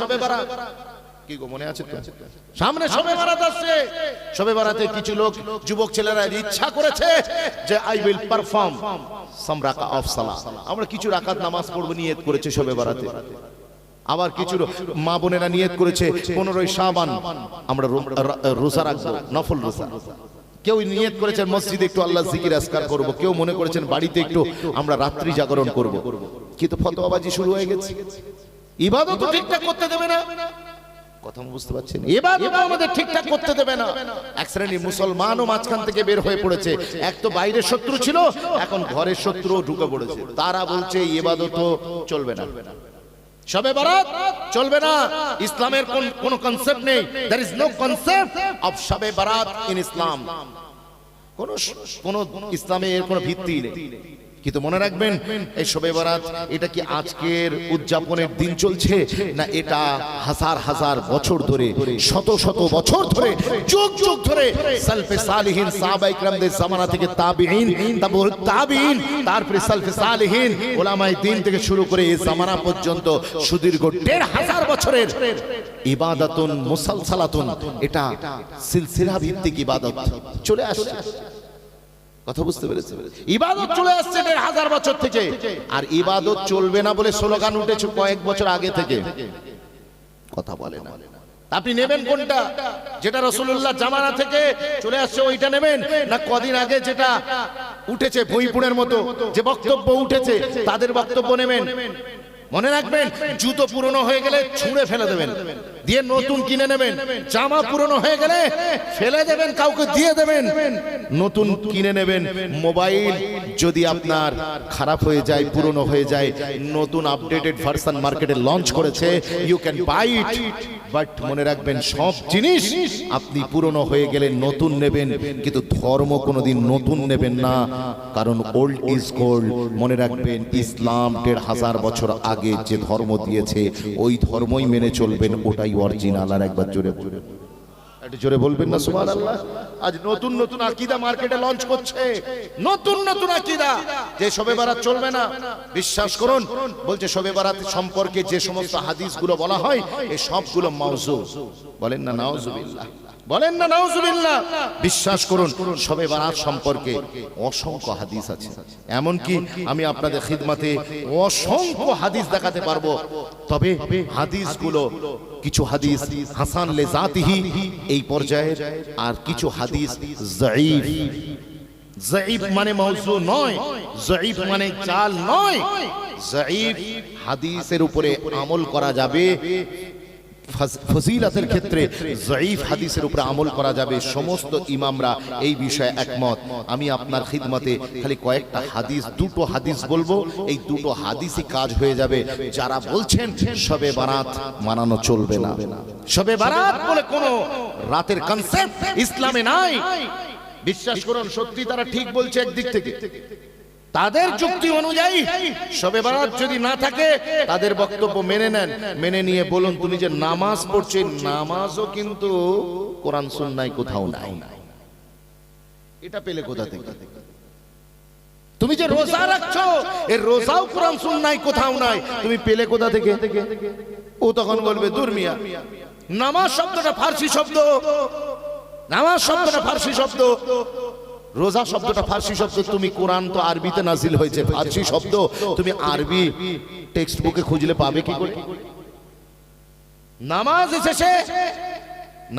সবে বারাত। কি গো মনে আছে সামনে সবে বারাত আসছে। সবে বারাতে কিছু লোক যুবক ছেলেরা ইচ্ছা করেছে যে আই উইল পারফর্ম সাম রাকা অফ সালা আমরা কিছু রাকাত নামাজ পড়ব নিয়ত করেছে সবে বারাতে। আবার কিছু মা বোনেরা নিয়ত করেছে পনেরোই শাবান আমরা রোজা রাখব নফল রোজা। কেউ নিয়ত করেছেন মসজিদে একটু আল্লাহ জিকির আসকার করব কেউ মনে করেছেন বাড়িতে একটু আমরা রাত্রি জাগরণ করব। কিন্তু ফতোয়াবাজি শুরু হয়ে গেছে। ইবাদত ঠিকঠাক করতে দেবে না। কথা বুঝতে পারছেন? ইবাদত আমাদের ঠিকঠাক করতে দেবে না। এক শ্রেণির মুসলমানও মাঝখান থেকে বের হয়ে পড়েছে। এক তো বাইরের শত্রু ছিল এখন ঘরের শত্রুও ঢুকে পড়েছে। তারা বলছে ইবাদত চলবে না। সবে বারাত চলবে না। ইসলামের কোন কোন কনসেপ্ট নেই। There is no concept of Shabe Barat in ইসলাম কোন কোন ইসলামে এর কোনো ভিত্তি নেই। কিন্তু মনে রাখবেন, এই শবে বারাত, এটা কি আজকের উদযাপনের দিন চলছে, না এটা হাজার হাজার বছর ধরে, শত শত বছর ধরে, যুগ যুগ ধরে সালফে সালিহিন সাহাবা ইকরামদের জামানা থেকে তাবিঈন তারপর তাবিঈন তারপরে সালফে সালিহিন ওলামায়ে দিন থেকে শুরু করে এই জামানা পর্যন্ত সুদীর্ঘ দেড় হাজার বছরের ইবাদাতুন, মুসালসালাতুন, এটা সিলসিলা ভিত্তিক ইবাদত। চলে আসছে। কথা বুঝতে পেরেছে ইবাদত চলে আসছে দেড় হাজার বছর থেকে। আর ইবাদত চলবে না বলে স্লোগান উঠেছে কয়েক বছর আগে থেকে। কথা বলে না। আপনি নেবেন কোনটা? যেটা রসুল্লাহ জামানা থেকে চলে আসছে, ওইটা নেবেন? না কদিন আগে যেটা উঠেছে ভইপুরের মতো যে বক্তব্য উঠেছে, তাদের বক্তব্য নেবেন? মনে রাখবেন জুতো পুরনো হয়ে গেলে ছুঁড়ে ফেলে দেবেন। দিয়ে নতুন কিনে নেবেন। জামা পুরনো হয়ে গেলে ফেলে দেবেন কাউকে দিয়ে দেবেন। নতুন কিনে নেবেন। মোবাইল যদি আপনার খারাপ হয়ে যায় পুরনো হয়ে যায় নতুন আপডেটেড ভার্সন মার্কেটে লঞ্চ করেছে you can buy it but মনে রাখবেন সব জিনিস আপনি পুরনো হয়ে গেলে নতুন নেবেন। কিন্তু ধর্ম কোনোদিন নতুন নেবেন না কারণ ওল্ড ইজ গোল্ড মনে রাখবেন ইসলাম দেড় হাজার বছর আগে যে ধর্ম দিয়েছে, ওই ধর্মই মেনে চলবেন, ওটাই অরিজিনাল আর একবার জোরে একটু জোরে বলবেন না আল্লাহ আজ নতুন নতুন আকীদা মার্কেটে লঞ্চ করছে। নতুন নতুন আকীদা। যে শবে বারাত চলবে না, বিশ্বাস করুন, বলছে শবে বারাত সম্পর্কে যে সমস্ত হাদিসগুলো বলা হয় এই সবগুলো মাউজু বলেন না নাউজুবিল্লাহ বলেন না নাউজুবিল্লাহ। বিশ্বাস করুন শবে বারাত সম্পর্কে অসংখ্য হাদিস আছে। এমনকি আমি আপনাদের খিদমাতে অসংখ্য হাদিস দেখাতে পারব। তবে হাদিসগুলো কিছু হাদিস হাসান লে জাতিহি এই পর্যায়ের আর কিছু হাদিস জঈফ জঈফ মানে মৌজু নয় জঈফ মানে চাল নয়। জঈফ হাদিসের উপরে আমল করা যাবে। ফজিলাতের ক্ষেত্রে জঈফ হাদিসের উপরে আমল করা যাবে, সমস্ত ইমামরা এই বিষয়ে একমত। আমি আপনার খিদমতে খালি কয়েকটা হাদিস, দুটো হাদিস বলব। এই দুটো হাদিসই কাজ হয়ে যাবে। যারা বলছেন, সবে বারাত মানানো চলবে না। সবে বারাত বলে কোনো রাতের কনসেপ্ট ইসলামে নাই। বিশ্বাস করুন, সত্যি তারা ঠিক বলছে একদিক থেকে। তাদের যুক্তি অনুযায়ী সবে বারাত যদি না থাকে তাদের বক্তব্য মেনে নেন। মেনে নিয়ে বলুন তুমি যে নামাজ পড়ছে নামাজও কিন্তু কোরআন সুন্নায় কোথাও নাই। এটা পেলে কোথা থেকে? তুমি যে রোজা রাখছো এর রোজাও কোরআন সুন্নায় কোথাও নাই। তুমি পেলে কোথা থেকে? ও তখন বলবে দুর্মিয়া। নামাজ শব্দটা ফার্সি শব্দ। নামাজ শব্দটা ফার্সি শব্দ। রোজা শব্দটা ফার্সি শব্দ, তুমি কোরআন তো আরবিতে নাজিল হয়েছে। ফার্সি শব্দ, তুমি আরবি টেক্সট বুকে খুঁজলে পাবে কি করে? নামাজ এসেছে।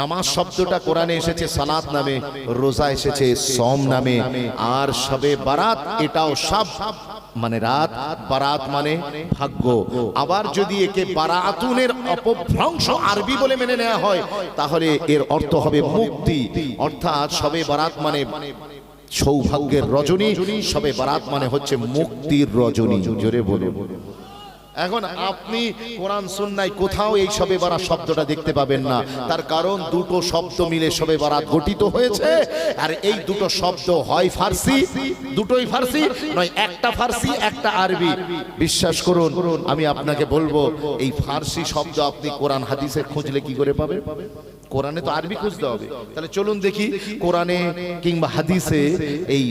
নামাজ শব্দটা কোরআনে এসেছে, সালাত নামে, রোজা এসেছে সম নামে, আর সবে বারাত, এটাও সব মানে রাত, বারাত মানে ভাগ্য। আবার যদি একে বারাতুনের অপভ্রংশ আরবি বলে মেনে নেওয়া হয়, তাহলে এর অর্থ হবে মুক্তি। অর্থাৎ সবে বারাত মানে সৌভাগ্যের রজনী সবে বারাত মানে হচ্ছে মুক্তির রজনী। জোরে বলুন। এখন আপনি কোরআন সুন্নাই কোথাও এই সবে বারাত শব্দটা দেখতে পাবেন না। তার কারণ দুটো শব্দ মিলে সবে বারাত গঠিত হয়েছে, আর এই দুটো শব্দ হয় ফার্সি, দুটোই ফার্সি, নয়, একটা ফার্সি, একটা আরবি। বিশ্বাস করুন, আমি আপনাকে বলব, এই ফার্সি শব্দ আপনি কোরআন হাদিসে খুঁজলে কি করে পাবেন? কোরআনে তো আরবি খুঁজতে হবে। তাহলে চলুন দেখি, কোরআনে কিংবা হাদিসে এই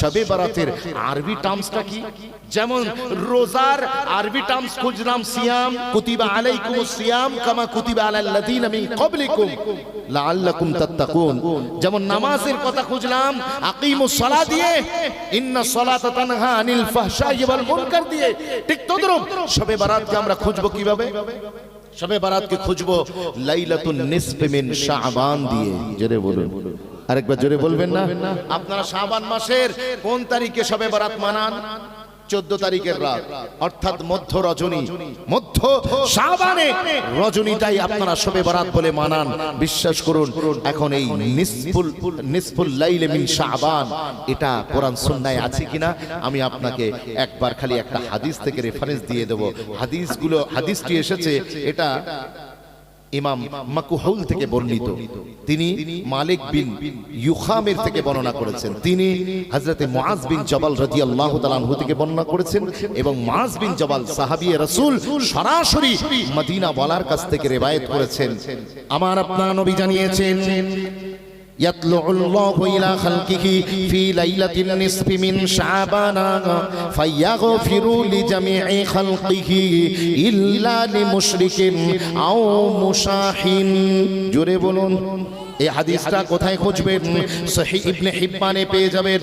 শবে বারাতের আরবি টার্মসটা কি? যেমন, রোজার আরবি টার্মস খুঁজলাম সিয়াম, কুতিবা আলাইকুম সিয়াম কামা কুতিবা আলাল লাযিনা মিন ক্বাবলিকুম লাআল্লাকুম তাত্তাকুন। যেমন নামাজের কথা খুঁজলাম, আকিমুস সালাহ দিয়ে, ইন্না সালাতা তানহা আনিল ফাহশাই ওয়াল মুনকার দিয়ে। ঠিক তদ্রুপ শবে বারাতকে আমরা খুঁজবো কীভাবে? শবে বারাতকে খুঁজবো লাইলাতুন নিসফে মিন শাবান দিয়ে। জোরে বলুন। আরেকবার জোরে বলবেন না? আপনারা শাবান মাসের কোন তারিখে শবে বারাত মানান? চোদ্দ তারিখের রাত। অর্থাৎ মধ্য রজনী। মধ্য শাবানে। রজনীটাই আপনারা শবে বারাত বলে মানান বিশ্বাস করুন এখন এই নিসফুল নিসফুল লাইলে মিন শাবান। এটা কোরআন সুন্নায় আছে কিনা? আমি আপনাকে একবার খালি একটা হাদিস থেকে রেফারেন্স দিয়ে দেব। হাদিসগুলো হাদিসটি এসেছে এটা ইমাম মাকুহুল থেকে বর্ণিত। তিনি মালিক বিন ইউখামের থেকে বর্ণনা করেছেন। তিনি হযরতে মুআজ বিন জবাল রাদিয়াল্লাহু তাআলা হতে থেকে বর্ণনা করেছেন এবং মুআজ বিন জবাল সাহাবী রাসূল সরাসরি মদিনা ওয়ালার কাছ থেকে রিওয়ায়াত করেছেন। আমার আপনার নবী জানিয়েছেন يطلع الله إلى خلقه في ليلة النصف من شعبان فيغفر لجميع خلقه إلا لمشرك أو مشاحن جربلون এই হাদিসটা কোথায় খুঁজবেন? সহি ইবনে হিব্বানে পেয়ে যাবেন।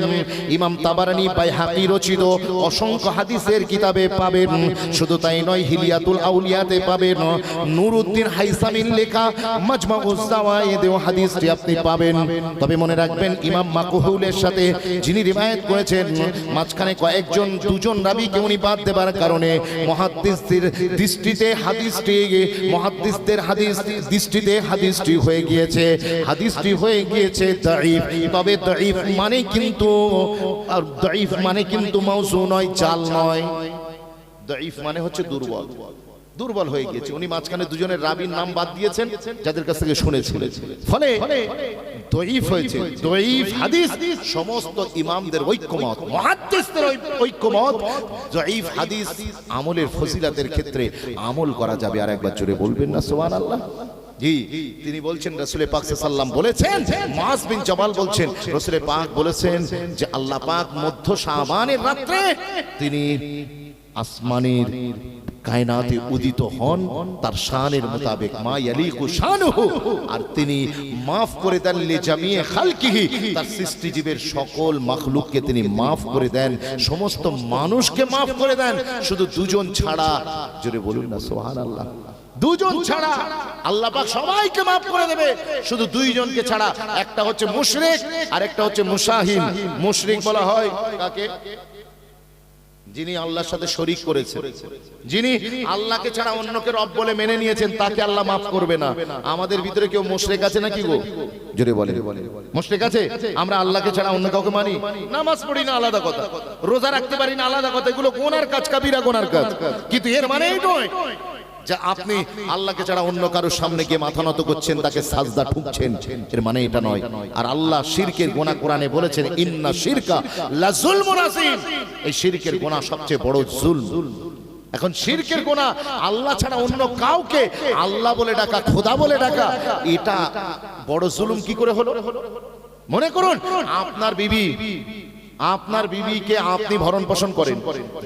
ইমাম তাবারানি বাইহাকি রচিত অসংখ্য হাদিসের কিতাবে পাবেন। শুধু তাই নয়, হিলিয়াতুল আউলিয়াতে পাবেন। নুরউদ্দিন হাইসামিন লেখা মাজমাউজ জাওয়ায়েদেও হাদিসটি আপনি পাবেন। তবে মনে রাখবেন, ইমাম মাকুহুলের সাথে যিনি রিবায়াত করেছেন, মাঝখানে কয়েকজন, দুজন রাবীকে উনি বাদ দেবার কারণে মুহাদ্দিসদের দৃষ্টিতে হাদিসটি, মুহাদ্দিসদের হাদিস দৃষ্টিতে হাদিসটি হয়ে গিয়েছে। হাদিসটি হয়ে গিয়েছে, দাঈফ। তবে দাঈফ মানে কিন্তু, আর দাঈফ মানে কিন্তু মাউজু নয় চাল নয়। দাঈফ মানে হচ্ছে দুর্বল। দুর্বল হয়ে গিয়েছে। উনি মাঝখানে দুজনের রাবির নাম বাদ দিয়েছেন, যাদের কাছ থেকে শুনেছিলেন ফলে দঈফ হয়েছে। দঈফ, হাদিস, সমস্ত ইমামদের ঐক্যমত, মুহাদ্দিসদের ঐক্যমত। দঈফ, হাদিস আমলের ফজিলাতের ক্ষেত্রে আমল করা যাবে। আর একবার জোরে বলবেন না, সুবহানাল্লাহ। তিনি বলছেন পাক সাল্লাম বলেছেন, মাস বিন জবাল বলছেন পাক বলেছেন যে আল্লাহ পাক মধ্য রাত্রে তিনি আসমানের কায়নাতে উদিত হন, তার শানের মোতাবেক, মা ইয়ালিকু শানুহু, আর তিনি মাফ করে দেন জামিয়ে খালকিহি, তার সৃষ্টিজীবের সকল মাখলুককে তিনি মাফ করে দেন, সমস্ত মানুষকে মাফ করে দেন, শুধু দুজন ছাড়া, জোরে বলুন না, সুবহানাল্লাহ। দুজন ছাড়া আল্লাহ পাক সবাইকে মাফ করে দেবে। শুধু দুইজনকে ছাড়া একটা হচ্ছে মুশরিক আর একটা হচ্ছে মুসাহিম। মুশরিক বলা হয় কাকে? যিনি আল্লাহর সাথে শরিক করেছেন যিনি আল্লাহকে ছাড়া অন্যকে রব বলে মেনে নিয়েছেন তাকে আল্লাহ মাফ করবে না। আমাদের ভিতরে কেউ মুশরিক আছে নাকি গো? জোরে বলে মুশরিক আছে? আমরা আল্লাহকে ছাড়া অন্য কাউকে মানি? নামাজ পড়ি না আলাদা কথা। রোজা রাখতে পারি না আলাদা কথা। এগুলো গোনার কাজ কাবিরা গোনার কাজ। কিন্তু এর মানে এই নয় যে আপনি আল্লাহকে ছাড়া অন্য কারোর সামনে গিয়ে মাথা নত করছেন, তাকে সাজদা ঠুকছেন। এর মানে এটা নয়। আর আল্লাহ শিরকের গোনা কোরআনে বলেছেন, ইন্না শিরকা লা যুলমুন আযীম। এই শিরকের গোনা সবচেয়ে বড় জুলম। এখন শিরকের গোনা আল্লাহ ছাড়া অন্য কাউকে আল্লাহ বলে ডাকা, খোদা বলে ডাকা, এটা বড় জুলুম কি করে হলো? মনে করুন, আপনার বিবি আপনার বিবিকে আপনি ভরণ পোষণ করেন।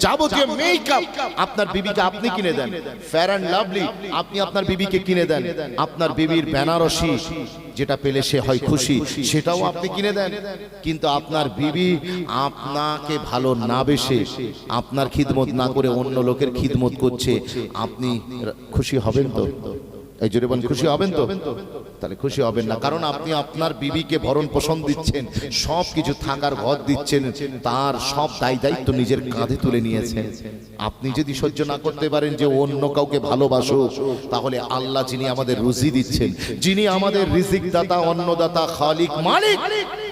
যাবতীয় মেকআপ আপনার বিবিকে আপনি কিনে দেন। ফেয়ার অ্যান্ড লাভলি আপনি আপনার বিবিকে কিনে দেন। আপনার বিবির বেনারসি যেটা পেলে সে হয় খুশি সেটাও আপনি কিনে দেন। কিন্তু আপনার বিবি আপনাকে ভালো না বেশে আপনার খিদমত না করে অন্য লোকের খিদমত করছে। আপনি খুশি হবেন তো? এই জোরে খুশি হবেন তো? তাহলে খুশি হবেন না। কারণ আপনি আপনার বিবিকে ভরণ পোষণ দিচ্ছেন, সব কিছু থাকার ঘর দিচ্ছেন, তার সব দায় দায়িত্ব নিজের কাঁধে তুলে নিয়েছেন। আপনি যদি সহ্য না করতে পারেন যে অন্য কাউকে ভালোবাসো তাহলে আল্লাহ যিনি আমাদের রুজি দিচ্ছেন, যিনি আমাদের রিজিক দাতা অন্নদাতা খালিক মালিক,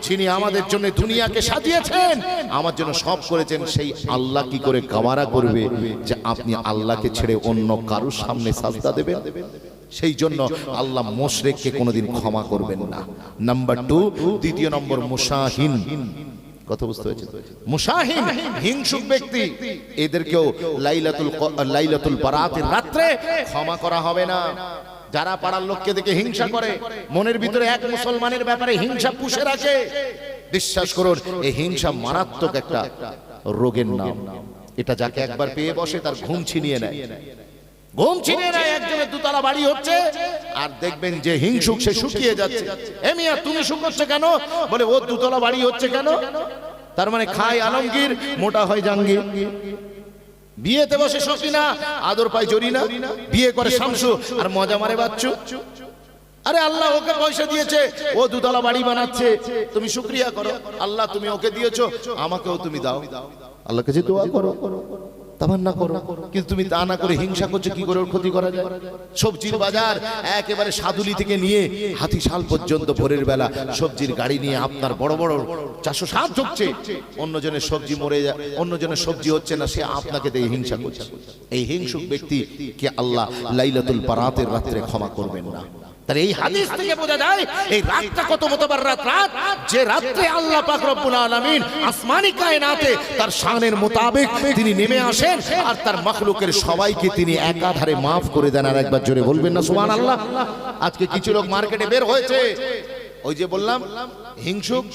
যিনি আমাদের জন্য দুনিয়াকে সাজিয়েছেন, আমার জন্য সব করেছেন, সেই আল্লাহ কি করে কামারা করবে যে আপনি আল্লাহকে ছেড়ে অন্য কারোর সামনে সাজদা দেবেন? সেই জন্য আল্লাহ মোশরেককে কোনোদিন ক্ষমা করবেন না। নাম্বার টু দ্বিতীয় নম্বর মুসাহিন কথা বুঝতে হয়েছে মুসাহিন হিংসুক ব্যক্তি। এদেরকেও লাইলাতুল লাইলাতুল বারাতের রাত্রে ক্ষমা করা হবে না। যারা পাড়ার লোককে দেখে হিংসা করে, মনের ভিতরে এক মুসলমানের ব্যাপারে হিংসা পুষে রাখে। বিশ্বাস করুন, এই হিংসা মারাত্মক একটা রোগের নাম। এটা যাকে একবার পেয়ে বসে, তার ঘুম ছিনিয়ে নেয়। ঘুম ছিনিয়ে নেয়, একজনের দুতলা বাড়ি হচ্ছে, আর দেখবেন যে হিংসুক সে শুকিয়ে যাচ্ছে। এ মিয়া, তুমি শুকোচ্ছে কেন? বলে ও দুতলা বাড়ি হচ্ছে কেন? তার মানে খায় আলমগীর, মোটা হয় জাঙ্গির বিয়েতে বসে সকিনা আদর পায় জরিনা। বিয়ে করে শামসু, আর মজা মারে বাচ্চু। আরে আল্লাহ ওকে পয়সা দিয়েছে, ও দুতলা বাড়ি বানাচ্ছে। তুমি শুক্রিয়া করো। আল্লাহ তুমি ওকে দিয়েছ, আমাকেও তুমি দাও। আল্লাহ কাছে দোয়া করো। তামান্না করো। কিন্তু তুমি তা না করে হিংসা করছ কি করে ওর ক্ষতি করা যায়? সবজির বাজার একেবারে সাদুলি থেকে নিয়ে হাতিশাল পর্যন্ত ভোরের বেলা সবজির গাড়ি নিয়ে আপনার বড় বড় চারশো সাত ঢুকছে। অন্যজনের সবজি মরে যায় অন্যজনের সবজি হচ্ছে না সে আপনাকে দিয়ে হিংসা করছে। এই হিংসুক ব্যক্তি কে আল্লাহ লাইলাতুল বারাতের রাত্রে ক্ষমা করবেন না। তার এই হাদিস থেকে বোঝা যায়, এই রাতটা কত মতবার রাত? রাত যে রাত্রে আল্লাহ পাক রব্বুল আলামিন আসমানি কায়নাতে তার শানের মোতাবেক তিনি নেমে আসেন আর তার মাখলুকের সবাইকে তিনি একাধারে মাফ করে দেন আর একবার জোরে বলবেন না, সুবহানাল্লাহ। আজকে কিছু লোক মার্কেটে বের হয়েছে। ওই যে বললাম, হিংসুক,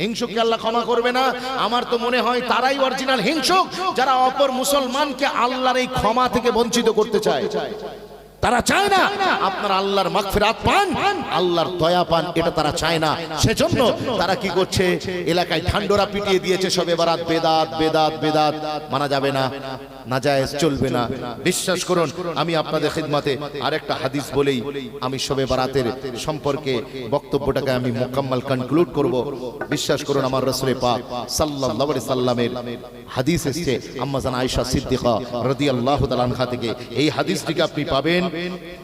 হিংসুককে আল্লাহ ক্ষমা করবে না। আমার তো মনে হয় তারাই অরিজিনাল হিংসুক, যারা অপর মুসলমানকে আল্লাহর এই ক্ষমা থেকে বঞ্চিত করতে চায়। তারা চায় না। আপনার আল্লাহর মাগফিরাত পান, আল্লাহর দয়া পান, এটা তারা চায় না। সেজন্য তারা কি করছে? এলাকায় ঠান্ডরা পিটিয়ে দিয়েছে সবে বারাত, বেদাত বেদাত বেদাত। মানা যাবে না। নাজায়েজ চলবে না। বিশ্বাস করুন, আমি আপনাদের খিদমতে আরেকটা হাদিস বলেই আমি সবে বারাতের সম্পর্কে বক্তব্যটাকে আমি মোকাম্মল কনক্লুড করব। বিশ্বাস করুন, আমার রসুলে পাক সাল্লাল্লাহু আলাইহি সাল্লামের হাদিস এসেছে আম্মাজান আয়েশা সিদ্দিকা রাদিয়াল্লাহু তাআলা আনহা থেকে। এই হাদিসটিকে আপনি পাবেন,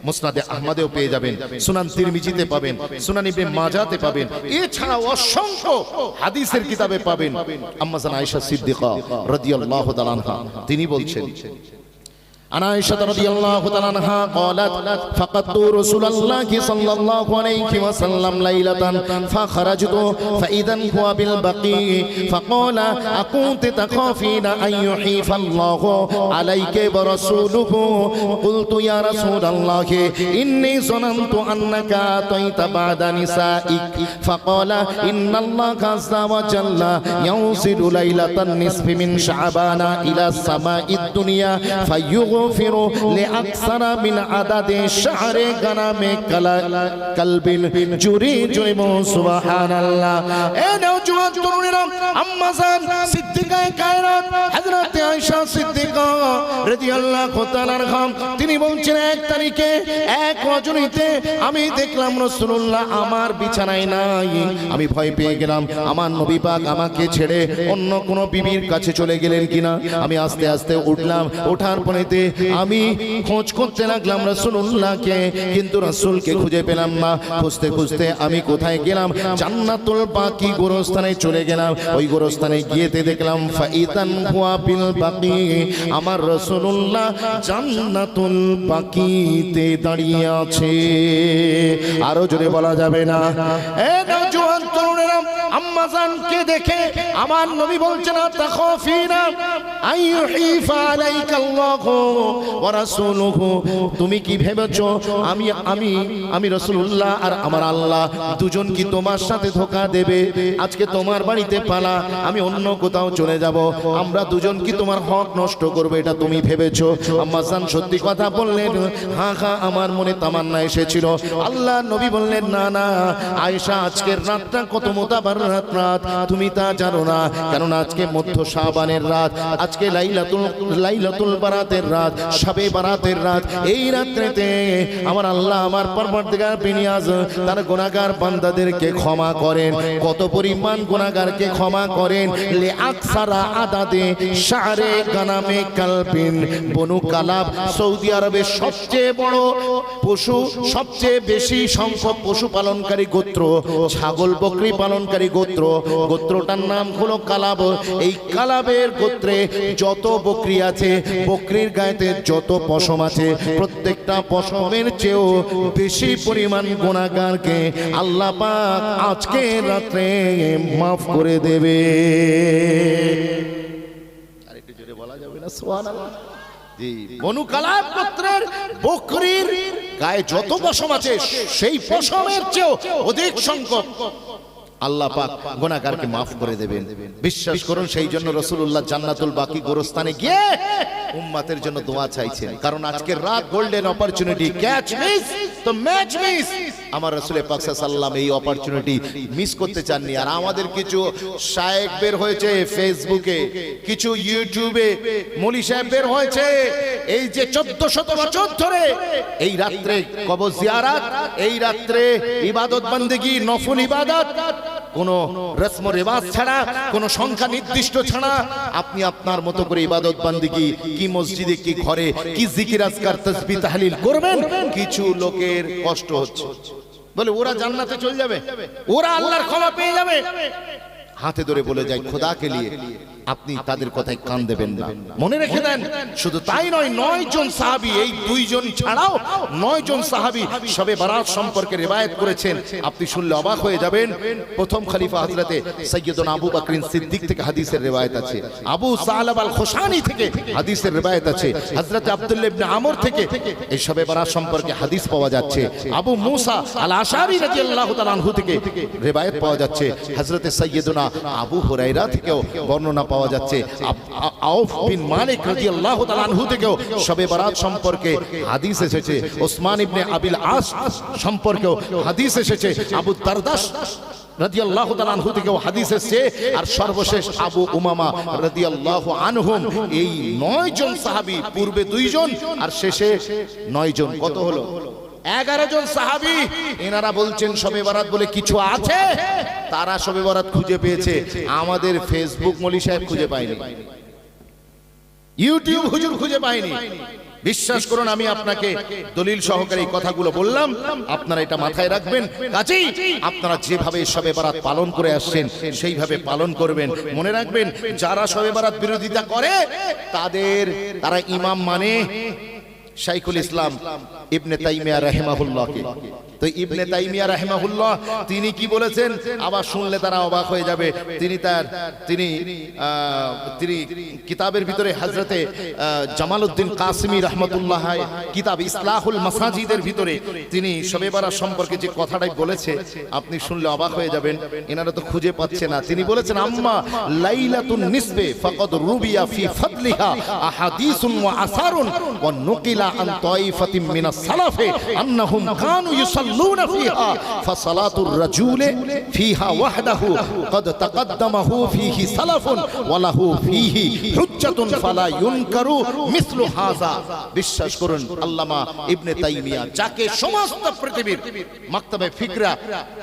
মুসনাদে আহমদেও পেয়ে যাবেন, সুনান তিরমিজিতে পাবেন, সুনান ইবনে মাজাতে পাবেন এছাড়া অসংখ্য হাদিসের কিতাবে পাবেন আম্মাজান আয়েশা সিদ্দিকা রাদিয়াল্লাহু তাআলা আনহা। তিনি বলছেন 城里，城里 عن عائشة رضي الله تعالى عنها قالت فقدت رسول الله صلى الله عليه وسلم ليلة فخرجت فإذا هو بالبقيع فقال أكنت تخافين أن يحيف الله عليك ورسوله قلت يا رسول الله إني ظننت أنك أتيت بعد نسائك فقال إن الله عز وجل ينزل ليلة النصف من شعبان إلى السماء الدنيا ইউগফিরু লিআকসারা মিন আদাদে শাহরে গানামে কালা কালবিন জুরি জুরিমু সুবহানাল্লাহ এ নওজোয়ান তরুণীরা আম্মা জান সিদ্দিকায়ে কায়রাত হযরত আয়েশা সিদ্দিকা রাদিয়াল্লাহু তাআলা তিনি বলছেন, এক তারিখে এক রজনীতে আমি দেখলাম রাসূলুল্লাহ আমার বিছানায় নাই। আমি ভয় পেয়ে গেলাম। আমার নবী পাক আমাকে ছেড়ে অন্য কোনো বিবির কাছে চলে গেলেন কিনা? আমি আস্তে আস্তে উঠলাম। ওঠার পরেতে আমি খোঁজ করতে লাগলাম রাসূলুল্লাহকে, কিন্তু রাসূলকে খুঁজে পেলাম না। খুঁজতে খুঁজতে আমি কোথায় গেলাম? জান্নাতুল বাকি গোরস্থানে চলে গেলাম। ওই গোরস্থানে গিয়েতে দেখলাম ফাইতান হুয়া বিল বাকি। আমার রাসূলুল্লাহ জান্নাতুল বাকিতে দাঁড়িয়ে আছে। আরও জোরে বলা যাবে না। এ নওজোয়ান তরুণেরা আম্মাজানকে দেখে আমার নবী বলছে না তাখাফিনা, আইয়ুহিফা আলাইকা আল্লাহু ওয়া রাসূলুহু, তুমি কি ভেবেছো? আমি আমি আমি রাসূলুল্লাহ আর আমার আল্লাহ দুজন কি তোমার সাথে ধোকা দেবে? আজকে তোমার বাড়িতে পালা, আমি অন্য কোথাও চলে যাব। আমরা দুজন কি তোমার হক নষ্ট করবে এটা তুমি ভেবেছো? আম্মাজান সত্যি কথা বললেন হ্যাঁ হ্যাঁ আমার মনে তামান্না এসেছিল। আল্লাহ নবী বললেন, না না, আয়েশা, আজকের রাতটা কত মোতাবার রাত রাত? তুমি তা জানো না, কেননা আজকে মধ্য শাবানের রাত, আজকে লাইলাতুল লাইলাতুল বারাতের রাত। শবে বারাতের রাত। এই রাত্রেতে আমার আল্লাহ আমার পরবর্তীকার বিনিয়াজ, তার গুনাহগার বান্দাদেরকে ক্ষমা করেন। কত পরিমাণ গুনাহগারকে ক্ষমা করেন। লে আকসারা আদাদে শারে গানামে কালবিন। বনু কালাব সৌদি আরবের সবচেয়ে বড় পশু, সবচেয়ে বেশি সংখ্যক পশু পালনকারী গোত্র, ছাগল বকরি পালনকারী গোত্র। গোত্রটার নাম হলো কালাব। এই কালাবের গোত্রে যত বকরি আছে, বকরির গায়েতে যত পশম আছে, প্রত্যেকটা পশমের চেয়েও বেশি পরিমাণ গুণাগারকে আল্লাহ পাক আজকে রাত্রে মাফ করে দেবে। গায়ে যত পশম আছে, সেই চেয়েও অধিক গোনাগারকে মাফ করে দেবেন। বিশ্বাস করুন, সেই জন্য রসুল্লাহ জান্নাতুল বাকি গোরস্থানে গিয়ে উম্মাতের জন্য দোয়া চাইছেন। কারণ আজকের রাত গোল্ডেন অপরচুনিটি ক্যাচ মিস তো ম্যাচ মিস আমার রসুলের পাক সাল্লাম এই অপরচুনিটি মিস করতে চাননি। আর আমাদের কিছু শায়েক বের হয়েছে ফেসবুকে, কিছু ইউটিউবে, মলি সাহেব বের হয়েছে। এই যে চোদ্দ শত বছর ধরে এই রাত্রে কবর জিয়ারাত, এই রাত্রে ইবাদত বন্দেগি নফল ইবাদত কোন রসম রেওয়াজ ছাড়া, কোনো সংখ্যা নির্দিষ্ট ছাড়া আপনি আপনার মতো করে ইবাদত বান্দিগি কি মসজিদে, কি ঘরে, কি জিকির, আজকার তসবি তাহলিল করবেন? কিছু লোকের কষ্ট হচ্ছে। বলে ওরা জান্নাতে চলে যাবে। ওরা আল্লাহর ক্ষমা পেয়ে যাবে। হাতে ধরে বলে যায়, খোদাকে নিয়ে। আপনি তাদের কথায় কান দেবেন না। মনে রেখে দেন শুধু তাই নয় নয় জন সাহাবি এই দুইজন ছাড়াও নয় জন সাহাবি সবে বারাত সম্পর্কে রেবায়েত করেছেন। আপনি শুনলে অবাক হয়ে যাবেন প্রথম খলিফা হযরতে সৈয়দনা আবু বকরিন সিদ্দিক থেকে হাদিসের রেবায়েত আছে। আবু সালাব আল খুশানি থেকে হাদিসের রেবায়েত আছে। হযরত আব্দুল্লাহ ইবনে আমর থেকে এই সবে বারাত সম্পর্কে হাদিস পাওয়া যাচ্ছে। আবু মুসা আল আশারি রাদিয়াল্লাহু তাআলা আনহু থেকে রেবায়েত পাওয়া যাচ্ছে হযরতে সৈয়দনা আবু হুরাইরা থেকেও বর্ণনা পাওয়া যাচ্ছে। আউফ বিন মালিক রাদিয়াল্লাহু তাআলা আনহু থেকেও শবে বারাত সম্পর্কে হাদিস এসেছে। ওসমান ইবনে আবিল আস সম্পর্কেও হাদিস এসেছে। আবু দারদাস রাদিয়াল্লাহু তাআলা আনহু থেকেও হাদিস এসেছে। আর সর্বশেষ আবু উমামা রাদিয়াল্লাহু আনহুম, এই নয় জন সাহাবী, পূর্বে দুইজন, আর শেষে নয় জন কত হলো? এগারো জন সাহাবি এনারা বলছেন শবে বারাত বলে কিছু আছে? তারা শবে বারাত খুঁজে পেয়েছে। আমাদের ফেসবুক মলি সাহেব খুঁজে পায়নি। ইউটিউব হুজুর খুঁজে পায়নি। বিশ্বাস করুন আমি আপনাকে দলিল সহকারে এই কথাগুলো বললাম। আপনারা এটা মাথায় রাখবেন। কাজেই আপনারা যেভাবে সবে বারাত পালন করে আসছেন সেইভাবে পালন করবেন। মনে রাখবেন যারা সবে বারাত বিরোধিতা করে তাদের তারা ইমাম মানে শাইখুল ইসলাম ইবনে তাইমিয়া রাহিমাহুল্লাহকে। তো ইবনে তাইমিয়া রাহিমাহুল্লাহ, তিনি কি বলেছেন? আবার শুনলে তারা অবাক হয়ে যাবে। তিনি তার, তিনি তিনি কিতাবের ভিতরে হজরতে জামালউদ্দিন কাসমি রহমতুল্লাহ কিতাব ইসলাহুল মাসাজিদের ভিতরে তিনি শবে বারাত সম্পর্কে যে কথাটাই বলেছে, আপনি শুনলে অবাক হয়ে যাবেন। এনারা তো খুঁজে পাচ্ছে না। তিনি বলেছেন, আম্মা লাইলাতুন নিসবে ফাকাদ রুবিয়া ফি ফাদলিহা আহাদিসুন ওয়া আসারুন ওয়া নুকিলা আন তাইফাতিন মিনাস সালাফে আন্নাহুম কানু ইউসাল্লুনা ফিহা ফাসালাতুর রাজুলি ফিহা ওয়াহদাহু قد تقدمه فيه سلف وله فيه حجة فلا ينكر مثل هذا বিশ্বাস করুন আল্লামা ইবনে তাইমিয়া যাকে সমস্ত পৃথিবীর মাকতাবে ফিকরা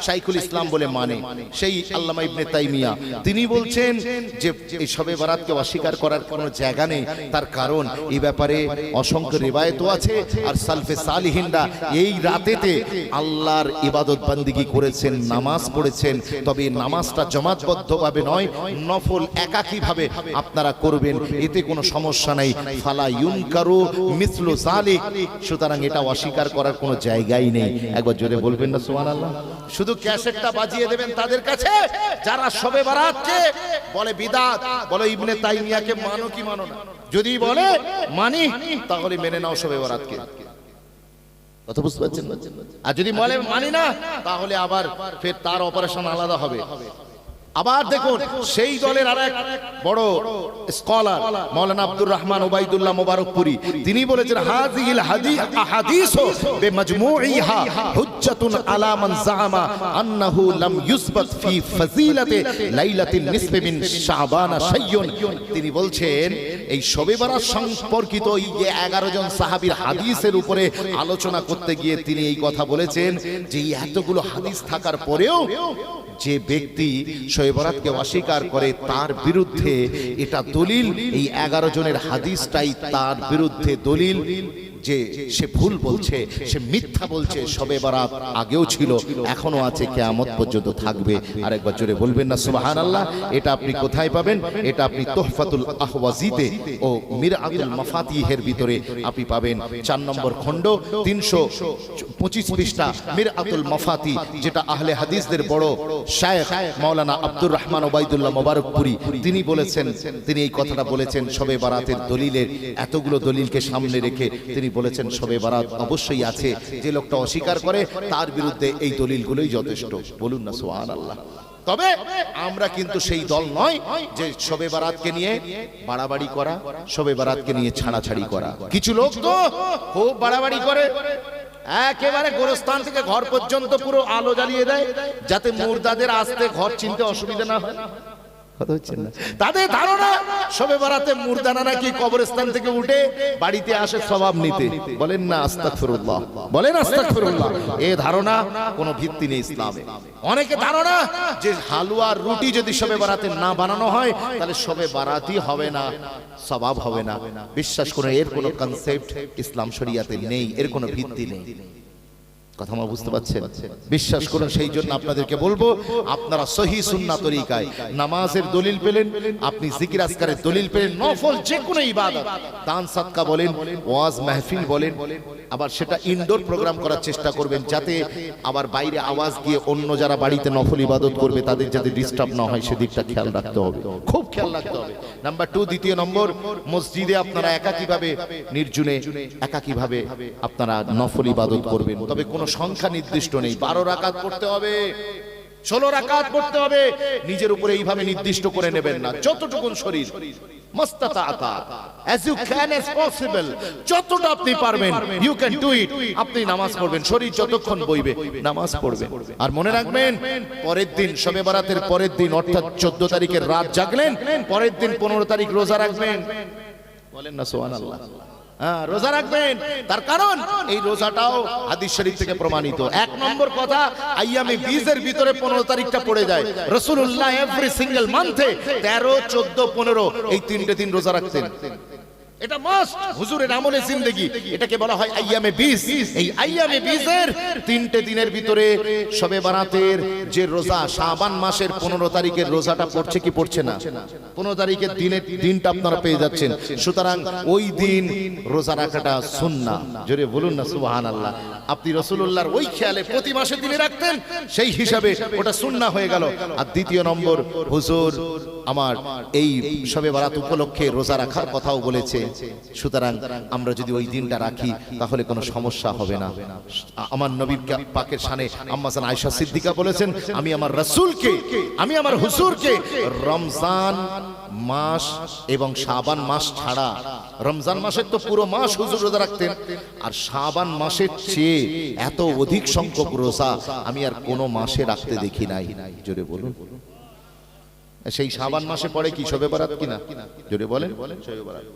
শাইখুল ইসলাম বলে মানে সেই আল্লামা ইবনে তাইমিয়া তিনি বলছেন যে এই সবে বারাতকে অস্বীকার করার কোনো জায়গা নেই তার কারণ এই ব্যাপারে অসংখ্য রিবায়তও আছে আর সালফে সালিহিনরা এই রাতেতে আল্লাহর ইবাদত বান্দিগি করেছেন, নামাজ পড়েছেন, তবে নামাজটা জমাতবদ্ধভাবে নয়, নফল একাকীভাবে আপনারা করবেন, এতে কোনো সমস্যা নাই। ফালা ইউনকারু মিসলু জালিক সুতরাং এটা অস্বীকার করার কোনো জায়গাই নেই। একবার জোরে বলবেন না, সুবহানাল্লাহ। শুধু ক্যাসেটটা বাজিয়ে দেবেন তাদের কাছে, যারা সবে বারাতকে বলে বিদাত, বলে ইবনে তাইমিয়াকে মানো কি মানো না। যদি বলে মানি, তাহলে মেনে নাও সবে বারাতকে। কথা বুঝতে পারছেন? আর যদি বলে মানি না, তাহলে আবার ফের তার অপারেশন আলাদা হবে। আবার দেখুন সেই দলের আর এক বড় স্কলার মৌলানা আব্দুর রহমান ওবাইদুল্লাহ মোবারকপুরি। তিনি বলেছেন হাযিহিল হাদি আহাদিস বিমাজমুইহা হুজ্জাতুন আলা মান জাআমা আন্নাহু লাম ইউসবাত ফি ফাজিলাতি লাইলাতিন নিসফি মিন শাবান শাইয়ুন। তিনি বলছেন এই শবে বারাত সম্পর্কিত এই যে 11 জন সাহাবীর হাদিসের উপরে আলোচনা করতে গিয়ে তিনি এই কথা বলেছেন যে এতগুলো হাদিস থাকার পরেও যে ব্যক্তি শৈবরাতকে অস্বীকার করে তার বিরুদ্ধে এটা দলিল। এই এগারো জনের হাদিসটাই তার বিরুদ্ধে দলিল। যে সে ভুল বলছে, সে মিথ্যা বলছে, সবে বারাত আগেও ছিল এখনও আছে, কেয়ামত পর্যন্ত থাকবে। আরেকবার জোরে বলবেন না সুবাহান আল্লাহ এটা আপনি কোথায় পাবেন? এটা আপনি তোহফাতুল আহওয়াজিতে ও মিরাতুল মাফাতিহের ভিতরে আপনি পাবেন। চার নম্বর খণ্ড, তিনশো পঁচিশ পৃষ্ঠা, মিরাতুল মাফাতি, যেটা আহলে হাদিসদের বড় শায়েখ মাওলানা আব্দুর রহমান ওবাইদুল্লাহ মোবারকপুরি, তিনি বলেছেন, তিনি এই কথাটা বলেছেন, সবে বারাতের দলিলের এতগুলো দলিলকে সামনে রেখে তিনি তিনি বলেছেন শবে বারাত অবশ্যই আছে। যে লোকটা অস্বীকার করে তার বিরুদ্ধে এই দলিলগুলোই যথেষ্ট। বলুন না সোহান আল্লাহ তবে আমরা কিন্তু সেই দল নয় যে শবে বারাতকে নিয়ে বাড়াবাড়ি করা শবে বারাতকে নিয়ে ছাড়াছাড়ি করা। কিছু লোক তো খুব বাড়াবাড়ি করে একেবারে গোরস্থান থেকে ঘর পর্যন্ত পুরো আলো জ্বালিয়ে দেয় যাতে মুর্দাদের আসতে ঘর চিনতে অসুবিধা না হয়। তাদের ধারণা সবে মুর্দানা নাকি কবরস্থান থেকে উঠে বাড়িতে আসে স্বভাব নিতে। বলেন না বলেন এই ধারণা কোনো ভিত্তি নেই ইসলামে। অনেকে ধারণা যে হালুয়া রুটি যদি সবে বারাতে না বানানো হয়, তাহলে সবে বারাতি হবে না স্বভাব হবে না। বিশ্বাস করে এর কোনো কনসেপ্ট ইসলাম শরিয়াতে নেই, এর কোনো ভিত্তি নেই। কথা আমার বুঝতে পারছেন? বিশ্বাস করুন, সেই জন্য আপনাদেরকে বলব, আপনারা সহি সুন্না তরিকায় নামাজের দলিল পেলেন, আপনি জিকির আজকারের দলিল পেলেন, নফল যে কোনো ইবাদত। দান সাদকা বলেন, ওয়াজ মাহফিল বলেন, আবার সেটা ইনডোর প্রোগ্রাম করার চেষ্টা করবেন যাতে আবার বাইরে আওয়াজ গিয়ে অন্য যারা বাড়িতে নফল ইবাদত করবে, তাদের যাতে ডিস্টার্ব না হয়, সেদিকটা খেয়াল রাখতে হবে। খুব খেয়াল রাখতে হবে। নাম্বার টু দ্বিতীয় নম্বর, মসজিদে আপনারা একাকিভাবে, নির্জুনে একাকিভাবে আপনারা নফল ইবাদত করবেন। তবে কোনো সংখ্যা নির্দিষ্ট নেই। বারো রাকাত করতে হবে, ষোলো রাকাত করতে হবে। নিজের উপরে এইভাবে নির্দিষ্ট করে নেবেন না। যতটুকুন শরীর। আপনি নামাজ পড়বেন, শরীর যতক্ষণ বইবে আর মনে রাখবেন, পরের দিন শবে বারাতের পরের দিন, অর্থাৎ চোদ্দ তারিখের রাত জাগলেন, পরের দিন পনেরো তারিখ রোজা রাখবেন। বলেন না সোহান আল্লাহ হ্যাঁ রোজা রাখবেন। তার কারণ, এই রোজাটাও হাদিস শরীফ থেকে প্রমাণিত। এক নম্বর কথা, আইয়ামে বিজের ভিতরে পনেরো তারিখটা পড়ে যায়। রসুল্লাহ এভরি সিঙ্গেল মান্থে তেরো, চোদ্দ, পনেরো, এই তিনটে দিন রোজা রাখতেন। এটা মাস্ট হুজুরের আমলে জিন্দেগি। এটাকে বলা হয় আইয়ামে বীজ। এই আইয়ামে বীজের তিনটে দিনের ভিতরে সবে বারাতের যে রোজা, শাবান মাসের পনেরো তারিখের রোজাটা পড়ছে কি পড়ছে না? পনেরো তারিখের দিনের দিনটা আপনারা পেয়ে যাচ্ছেন। সুতরাং ওই দিন রোজা রাখাটা সুন্না জোরে বলুন না সুবাহান আল্লাহ আপনি রসুল্লাহর ওই খেয়ালে প্রতি মাসে দিনে রাখতেন, সেই হিসাবে ওটা সুন্না হয়ে গেল। আর দ্বিতীয় নম্বর, হুজুর আমার এই সবে বারাত উপলক্ষে রোজা রাখার কথাও বলেছে। সুতরাং আমরা যদি ওই দিনটা রাখি, তাহলে কোনো সমস্যা হবে না। আমার নবী পাকের সানে আম্মাজান আয়েশা সিদ্দিকা বলেছেন, আমি আমার রাসূলকে, আমি আমার হুজুরকে রমজান মাস এবং শাবান মাস ছাড়া, রমজান মাসের তো পুরো মাস হুজুর রোজা রাখতেন, আর শাবান মাসের চেয়ে এত অধিক সংখ্যক রোজা আমি আর কোনো মাসে রাখতে দেখি নাই। জোরে বলুন। সেই শাবান মাসে পড়ে কি শবে বারাত কিনা? জোরে বলেন। শবে বারাত।